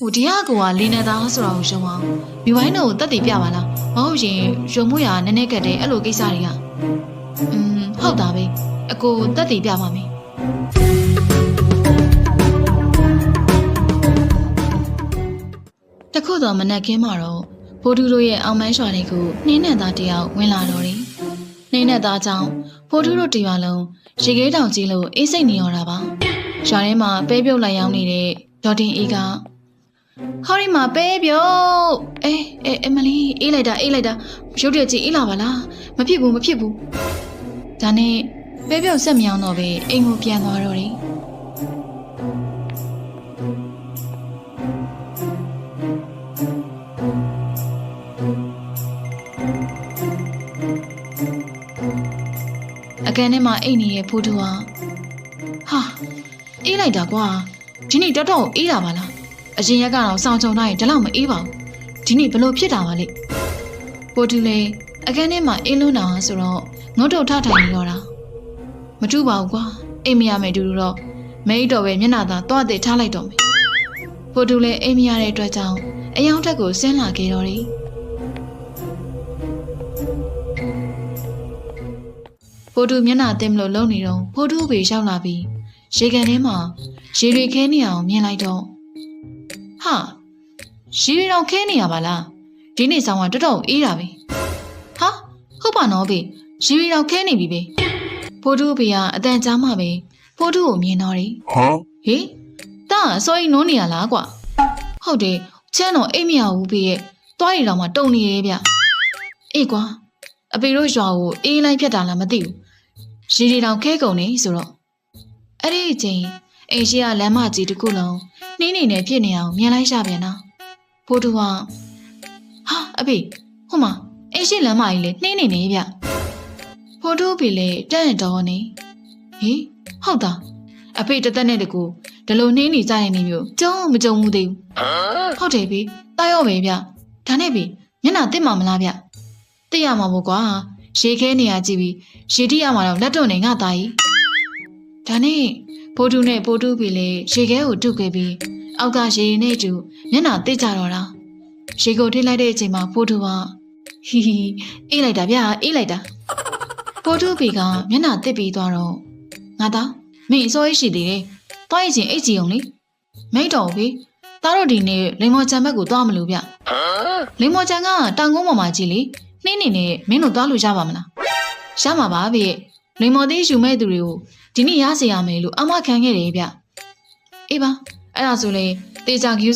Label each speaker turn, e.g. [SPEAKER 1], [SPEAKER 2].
[SPEAKER 1] ဟိုဒီကကိုကလင်းနေသားဆိုတာကိုရှုံအောင်မိဝိုင်းတို့တက်တည်ပြပါလားမဟုတ်ရင်ရုံမွေရနည်းနည်းကတ်တယ်အဲ့လိုကိစ္စတွေကอืมဟုတ်တာပဲအကိုတက်တည်ပြပါမယ်တခုတော့မနက်ခင်းမှာတော့ဘိုးတူတို့ရဲ့အောင်မန်းရွာလေးကိုနှင်းနဲ့သားတယောက်ဝင်လာတော့တယ်နှင်းနဲ့သားကြောင့်ဘိုးတူတို့တရွာလုံးရေခဲတောင်ကြီးလို့အေးစိတ်နေရတာပါရွာထဲမှာပဲပြုတ်လိုက်ရောက်နေတဲ့ဒေါ်တင်အေးက ဟောဒီမှာပဲပြုတ်အေးအေးအမလီအေးလိုက်တာအေးလိုက်တာရုပ်တရက်ကြီးအေးလာပါလားမဖြစ်ဘူးမဖြစ်ဘူးဒါနဲ့ပဲပြုတ်ဆက်မြောင်းတော့ပဲအိမ်ကိုပြန်သွားတော့တယ်အကန်ထဲမှာအိတ်နေတဲ့ဖိုးတူဟာဟာအေးလိုက်တာကွာဒီနေ့တော်တော်အေးတာပါလား အရင်ရက်ကတော့စောင်းချုံလိုက်ရင်ဒီလောက်မအေးပါဘူးဒီနေ့ဘလို့ဖြစ်တာပါလဲပိုတူလေအခန်းထဲမှာအေးလွန်းတာဆိုတော့ငုတ်တုတ်ထထိုင်နေတော့တာမတူပါဘူးကွာအိမ်မရမယ်တူတူတော့မိတ်တော်ပဲမျက်နှာသာသွားတဲ့ထားလိုက်တော့မယ်ပိုတူလေအိမ်မရတဲ့အတွက်ကြောင့်အယောင်ထက်ကိုဆင်းလာခဲ့တော့တယ်ပိုတူမျက်နှာတင်မလို့လုံနေတော့ပိုတူဘေရောက်လာပြီးရေကန်ထဲမှာရေတွေခဲနေအောင်မြင်လိုက်တော့ ဟာရီရီတော့ခဲနေရပါလားဒီနေ့ဆောင်ကတော်တော်အေးတာပဲဟာဟုတ်ပါနော်ဘေရီရီတော့ခဲနေပြီပဲဖိုးတူဘေကအတန်ကြားမှပဲဖိုးတူကိုမြင်တော့တယ်
[SPEAKER 2] Huh?
[SPEAKER 1] ဟေးတာအစောကြီးနိုးနေရလားကွာဟုတ်တယ်ချမ်းတော်အိတ်မရဘူးဘေရဲ့တွားရီတော်မှတုံနေရဲဗျအေးကွာအပေတို့ရွာကိုအေးလိုက်ဖြတ်တာလားမသိဘူးရီရီတော့ခဲကုန်နေဆိုတော့အဲ့ဒီအချိန် အိမ်ရှိကလမ်းမကြီးတစ်ခုလုံးနှင်းနေနဲ့ဖြစ်နေအောင်မြင်လိုက်ရပြန်နော်ဖိုးတူကဟာအဖေဟိုမှာအိမ်ရှိလမ်းမကြီးလေနှင်းနေနေဗျဖိုးတူဖေလေတန့်တော်နေဟေးဟုတ်တာအဖေတစ်သက်နဲ့တကူဒီလိုနှင်းနေကြတဲ့နေမျိုးကြုံမကြုံဘူးသေးဘူးဟုတ်တယ်ဖေတာရောပဲဗျဒါနဲ့ဖေမျက်နှာတစ်မှမလားဗျတိရမှာမို့ကွာရေခဲနေရကြည့်ပြီးရေတိရမှာတော့လက်တွန့်နေငါသားကြီးဒါနဲ့ ဖိုးတူနဲ့ဖိုးတူဖေလေရေခဲကိုတုတ်ခဲ့ပြီးအောက်ကရေရင်နဲ့တူမျက်နှာတိတ်ကြတော့တာရေကိုထိလိုက်တဲ့အချိန်မှာဖိုးတူကဟီဟီအေးလိုက်တာဗျာအေးလိုက်တာဖိုးတူဘီကမျက်နှာတစ်ပြီးသွားတော့ငါသားမင်းအစိုးရရှိသေးတယ်တွားရချင်းအိတ်ကြီးအောင်လေမိတ်တော်ဘီသားတို့ဒီနေ့လိမ္မော်ချံဘက်ကိုသွားမလို့ဗျလိမ္မော်ချံကတောင်ကုန်းပေါ်မှာကြီးလေနှင်းနေနဲ့မင်းတို့သွားလို့ရပါမလားရမှာပါဗျ လိမ္မော်သေးယူမဲ့သူတွေကိုဒီနေ့ရစေရမယ်လို့အမခံခဲ့တယ်ဗျအေးပါအဲ့ဒါဆိုလေတေချာ queue